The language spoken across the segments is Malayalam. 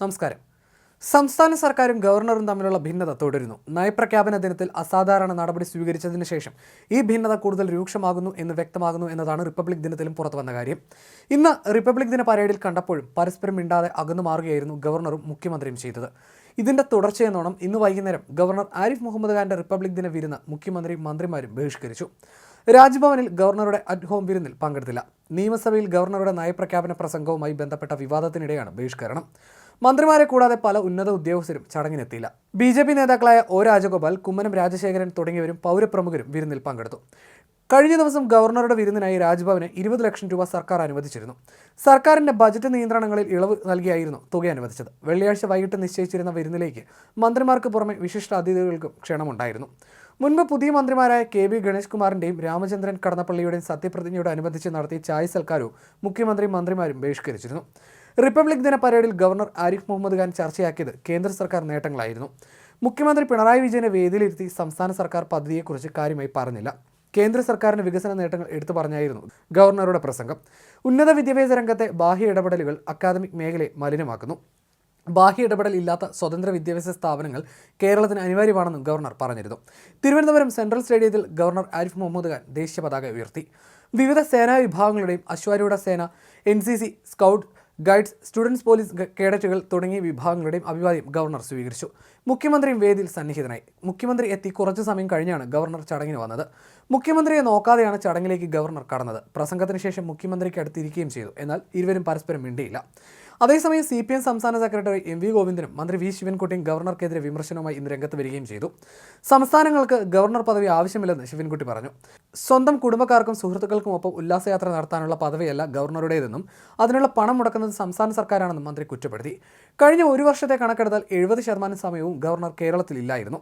നമസ്കാരം. സംസ്ഥാന സർക്കാരും ഗവർണറും തമ്മിലുള്ള ഭിന്നത തുടരുന്നു. നയപ്രഖ്യാപന ദിനത്തിൽ അസാധാരണ നടപടി സ്വീകരിച്ചതിന് ശേഷം ഈ ഭിന്നത കൂടുതൽ രൂക്ഷമാകുന്നു എന്ന് വ്യക്തമാകുന്നു എന്നതാണ് റിപ്പബ്ലിക് ദിനത്തിലും പുറത്തു വന്ന കാര്യം. ഇന്ന് റിപ്പബ്ലിക് ദിന പരേഡിൽ കണ്ടപ്പോഴും പരസ്പരം മിണ്ടാതെ അകന്നു മാറുകയായിരുന്നു ഗവർണറും മുഖ്യമന്ത്രിയും ചെയ്തത്. ഇതിന്റെ തുടർച്ചയെന്നോണം ഇന്ന് വൈകുന്നേരം ഗവർണർ ആരിഫ് മുഹമ്മദ് ഖാന്റെ റിപ്പബ്ലിക് ദിന വിരുന്ന് മുഖ്യമന്ത്രിയും മന്ത്രിമാരും ബഹിഷ്കരിച്ചു. രാജ്ഭവനിൽ ഗവർണറുടെ അറ്റ് ഹോം വിരുന്നിൽ പങ്കെടുത്തില്ല. നിയമസഭയിൽ ഗവർണറുടെ നയപ്രഖ്യാപന പ്രസംഗവുമായി ബന്ധപ്പെട്ട വിവാദത്തിനിടെയാണ് ബഹിഷ്കരണം. മന്ത്രിമാരെ കൂടാതെ പല ഉന്നത ഉദ്യോഗസ്ഥരും ചടങ്ങിനെത്തിയില്ല. ബി ജെ പി നേതാക്കളായ ഒ രാജഗോപാൽ കുമ്മനം രാജശേഖരൻ തുടങ്ങിയവരും പൗരപ്രമുഖരും വിരുന്നിൽ പങ്കെടുത്തു. കഴിഞ്ഞ ദിവസം ഗവർണറുടെ വിരുന്നിനായി രാജ്ഭവന് ഇരുപത് ലക്ഷം രൂപ സർക്കാർ അനുവദിച്ചിരുന്നു. സർക്കാരിന്റെ ബജറ്റ് നിയന്ത്രണങ്ങളിൽ ഇളവ് നൽകിയായിരുന്നു തുക അനുവദിച്ചത്. വെള്ളിയാഴ്ച വൈകിട്ട് നിശ്ചയിച്ചിരുന്ന വിരുന്നിലേക്ക് മന്ത്രിമാർക്ക് പുറമെ വിശിഷ്ട അതിഥികൾക്കും ക്ഷണമുണ്ടായിരുന്നു. മുൻപ് പുതിയ മന്ത്രിമാരായ കെ ബി ഗണേഷ് കുമാറിന്റെയും രാമചന്ദ്രൻ കടന്നപ്പള്ളിയുടെയും സത്യപ്രതിജ്ഞയോട് അനുബന്ധിച്ച് നടത്തിയ ചായ സൽക്കാരവും മുഖ്യമന്ത്രി മന്ത്രിമാരും ബഹിഷ്കരിച്ചിരുന്നു. റിപ്പബ്ലിക് ദിന പരേഡിൽ ഗവർണർ ആരിഫ് മുഹമ്മദ് ഖാൻ ചർച്ചയാക്കിയത് കേന്ദ്ര സർക്കാർ നേട്ടങ്ങളായിരുന്നു. മുഖ്യമന്ത്രി പിണറായി വിജയനെ വേദിയിലിരുത്തി സംസ്ഥാന സർക്കാർ പദ്ധതിയെക്കുറിച്ച് കാര്യമായി പറഞ്ഞില്ല. കേന്ദ്ര സർക്കാരിന്റെ വികസന നേട്ടങ്ങൾ എടുത്തു പറഞ്ഞായിരുന്നു ഗവർണറുടെ പ്രസംഗം. ഉന്നത വിദ്യാഭ്യാസ രംഗത്തെ ബാഹ്യ ഇടപെടലുകൾ അക്കാദമിക് മേഖലയെ മലിനമാക്കുന്നു. ബാഹ്യ ഇടപെടൽ ഇല്ലാത്ത സ്വതന്ത്ര വിദ്യാഭ്യാസ സ്ഥാപനങ്ങൾ കേരളത്തിന് അനിവാര്യമാണെന്നും ഗവർണർ പറഞ്ഞിരുന്നു. തിരുവനന്തപുരം സെൻട്രൽ സ്റ്റേഡിയത്തിൽ ഗവർണർ ആരിഫ് മുഹമ്മദ് ഖാൻ ദേശീയ പതാക ഉയർത്തി. വിവിധ സേനാ വിഭാഗങ്ങളുടെയും അശ്വാരൂഢ സേന N C C scout guides students police കേഡറ്റുകൾ തുടങ്ങിയ വിഭാഗങ്ങളുടെയും അഭിവാദ്യം ഗവർണർ സ്വീകരിച്ചു. മുഖ്യമന്ത്രിയും വേദിയിൽ സന്നിഹിതനായി. മുഖ്യമന്ത്രി എത്തി കുറച്ചു സമയം കഴിഞ്ഞാണ് ഗവർണർ ചടങ്ങിന് വന്നത്. മുഖ്യമന്ത്രിയെ നോക്കാതെയാണ് ചടങ്ങിലേക്ക് ഗവർണർ കടന്നത്. പ്രസംഗത്തിന് ശേഷം മുഖ്യമന്ത്രിക്ക് അടുത്തിരിക്കുകയും ചെയ്തു. എന്നാൽ ഇരുവരും പരസ്പരം മിണ്ടിയില്ല. അതേസമയം സി പി എം സംസ്ഥാന സെക്രട്ടറി എം വി ഗോവിന്ദനും മന്ത്രി വി ശിവൻകുട്ടിയും ഗവർണർക്കെതിരെ വിമർശനവുമായി ഇന്ന് രംഗത്ത് വരികയും ചെയ്തു. സംസ്ഥാനങ്ങൾക്ക് ഗവർണർ പദവി ആവശ്യമില്ലെന്ന് ശിവൻകുട്ടി പറഞ്ഞു. സ്വന്തം കുടുംബക്കാർക്കും സുഹൃത്തുക്കൾക്കും ഒപ്പം ഉല്ലാസയാത്ര നടത്താനുള്ള പദവിയല്ല ഗവർണറുടേതെന്നും അതിനുള്ള പണം മുടക്കുന്നത് സംസ്ഥാന സർക്കാരാണെന്നും മന്ത്രി കുറ്റപ്പെടുത്തി. കഴിഞ്ഞ ഒരു വർഷത്തെ കണക്കെടുത്താൽ എഴുപത് ശതമാനം സമയവും ഗവർണർ കേരളത്തിൽ ഇല്ലായിരുന്നു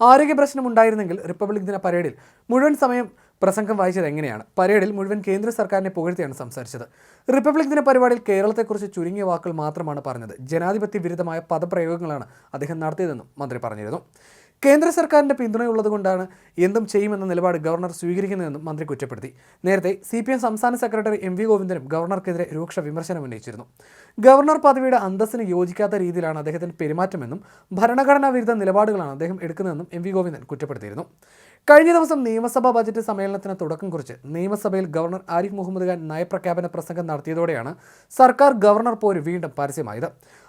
ആരോഗ്യ പ്രശ്നം ഉണ്ടായിരുന്നെങ്കിൽ റിപ്പബ്ലിക് ദിന പരേഡിൽ മുഴുവൻ സമയം പ്രസംഗം വായിച്ചത് എങ്ങനെയാണ്? പരേഡിൽ മുഴുവൻ കേന്ദ്ര സർക്കാരിനെ പുകഴ്ത്തിയാണ് സംസാരിച്ചത്. റിപ്പബ്ലിക് ദിന പരിപാടിയിൽ കേരളത്തെക്കുറിച്ച് ചുരുങ്ങിയ വാക്കുകൾ മാത്രമാണ് പറഞ്ഞത്. ജനാധിപത്യ വിരുദ്ധമായ പദപ്രയോഗങ്ങളാണ് അദ്ദേഹം നടത്തിയതെന്നും മന്ത്രി പറഞ്ഞിരുന്നു. കേന്ദ്ര സർക്കാരിന്റെ പിന്തുണയുള്ളതുകൊണ്ടാണ് എന്തും ചെയ്യുമെന്ന നിലപാട് ഗവർണർ സ്വീകരിക്കുന്നതെന്നും മന്ത്രി കുറ്റപ്പെടുത്തി. നേരത്തെ സി പി എം സംസ്ഥാന സെക്രട്ടറി എം വി ഗോവിന്ദനും ഗവർണർക്കെതിരെ രൂക്ഷ വിമർശനം ഉന്നയിച്ചിരുന്നു. ഗവർണർ പദവിയുടെ അന്തസ്സിന് യോജിക്കാത്ത രീതിയിലാണ് അദ്ദേഹത്തിന്റെ പെരുമാറ്റമെന്നും ഭരണഘടനാ വിരുദ്ധ നിലപാടുകളാണ് അദ്ദേഹം എടുക്കുന്നതെന്നും എം വി ഗോവിന്ദൻ കുറ്റപ്പെടുത്തിയിരുന്നു. കഴിഞ്ഞ ദിവസം നിയമസഭാ ബജറ്റ് സമ്മേളനത്തിന് തുടക്കം കുറിച്ച് നിയമസഭയിൽ ഗവർണർ ആരിഫ് മുഹമ്മദ് ഖാൻ നയപ്രഖ്യാപന പ്രസംഗം നടത്തിയതോടെയാണ് സർക്കാർ ഗവർണർ പോര് വീണ്ടും പരസ്യമായത്.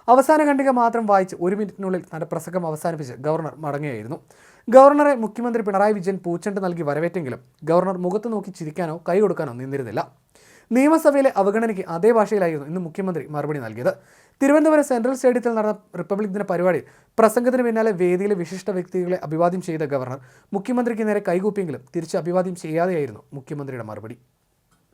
അവസാന ഖണ്ഡിക മാത്രം വായിച്ച് ഒരു മിനിറ്റിനുള്ളിൽ തന്റെ പ്രസംഗം അവസാനിപ്പിച്ച് ഗവർണർ മടങ്ങുകയായിരുന്നു. ഗവർണറെ മുഖ്യമന്ത്രി പിണറായി വിജയൻ പൂച്ചെണ്ട് നൽകി വരവേറ്റെങ്കിലും ഗവർണർ മുഖത്ത് നോക്കി ചിരിക്കാനോ കൈ കൊടുക്കാനോ നിന്നിരുന്നില്ല. നിയമസഭയിലെ അവഗണനയ്ക്ക് അതേ ഭാഷയിലായിരുന്നു ഇന്ന് മുഖ്യമന്ത്രി മറുപടി നൽകിയത്. തിരുവനന്തപുരം സെൻട്രൽ സ്റ്റേഡിയത്തിൽ നടന്ന റിപ്പബ്ലിക് ദിന പരിപാടിയിൽ പ്രസംഗത്തിന് പിന്നാലെ വേദിയിലെ വിശിഷ്ട വ്യക്തികളെ അഭിവാദ്യം ചെയ്ത ഗവർണർ മുഖ്യമന്ത്രിക്ക് നേരെ കൈകൂപ്പിയെങ്കിലും തിരിച്ച് അഭിവാദ്യം ചെയ്യാതെയായിരുന്നു മുഖ്യമന്ത്രിയുടെ മറുപടി.